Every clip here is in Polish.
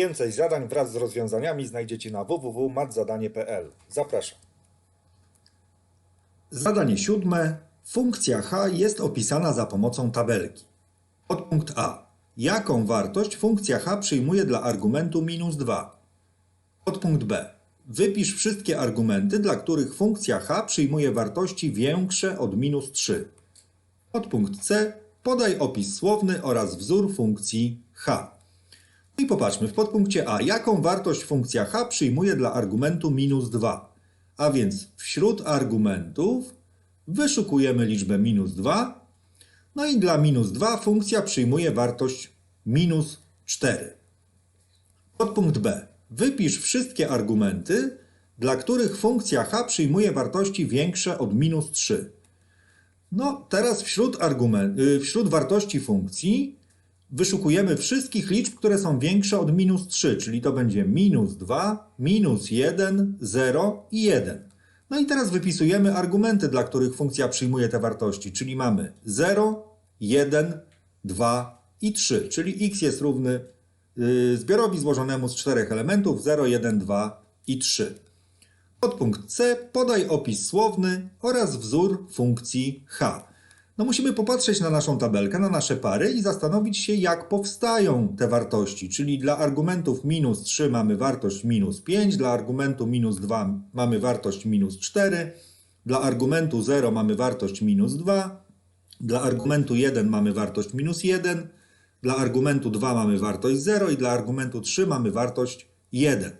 Więcej zadań wraz z rozwiązaniami znajdziecie na www.matzadanie.pl. Zapraszam. Zadanie siódme. Funkcja h jest opisana za pomocą tabelki. Podpunkt A. Jaką wartość funkcja h przyjmuje dla argumentu minus 2? Podpunkt B. Wypisz wszystkie argumenty, dla których funkcja h przyjmuje wartości większe od minus 3. Podpunkt C. Podaj opis słowny oraz wzór funkcji h. I popatrzmy, w podpunkcie A, jaką wartość funkcja h przyjmuje dla argumentu minus 2? A więc wśród argumentów wyszukujemy liczbę minus 2, no i dla minus 2 funkcja przyjmuje wartość minus 4. Podpunkt B. Wypisz wszystkie argumenty, dla których funkcja h przyjmuje wartości większe od minus 3. No, teraz wśród, argument, y, wśród wartości funkcji wyszukujemy wszystkich liczb, które są większe od minus 3, czyli to będzie minus 2, minus 1, 0 i 1. No i teraz wypisujemy argumenty, dla których funkcja przyjmuje te wartości, czyli mamy 0, 1, 2 i 3, czyli x jest równy y, zbiorowi złożonemu z czterech elementów 0, 1, 2 i 3. Podpunkt C. Podaj opis słowny oraz wzór funkcji h. No musimy popatrzeć na naszą tabelkę, na nasze pary i zastanowić się, jak powstają te wartości. Czyli dla argumentów minus 3 mamy wartość minus 5, dla argumentu minus 2 mamy wartość minus 4, dla argumentu 0 mamy wartość minus 2, dla argumentu 1 mamy wartość minus 1, dla argumentu 2 mamy wartość 0 i dla argumentu 3 mamy wartość 1.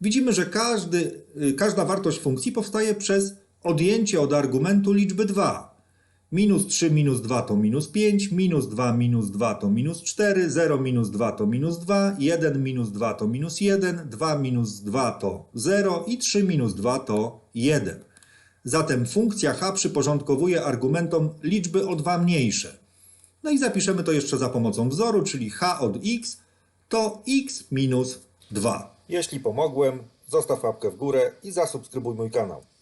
Widzimy, że każdy, y, każda wartość funkcji powstaje przez odjęcie od argumentu liczby 2. Minus 3 minus 2 to minus 5, minus 2 minus 2 to minus 4, 0 minus 2 to minus 2, 1 minus 2 to minus 1, 2 minus 2 to 0 i 3 minus 2 to 1. Zatem funkcja h przyporządkowuje argumentom liczby o 2 mniejsze. No i zapiszemy to jeszcze za pomocą wzoru, czyli h od x to x minus 2. Jeśli pomogłem, zostaw łapkę w górę i zasubskrybuj mój kanał.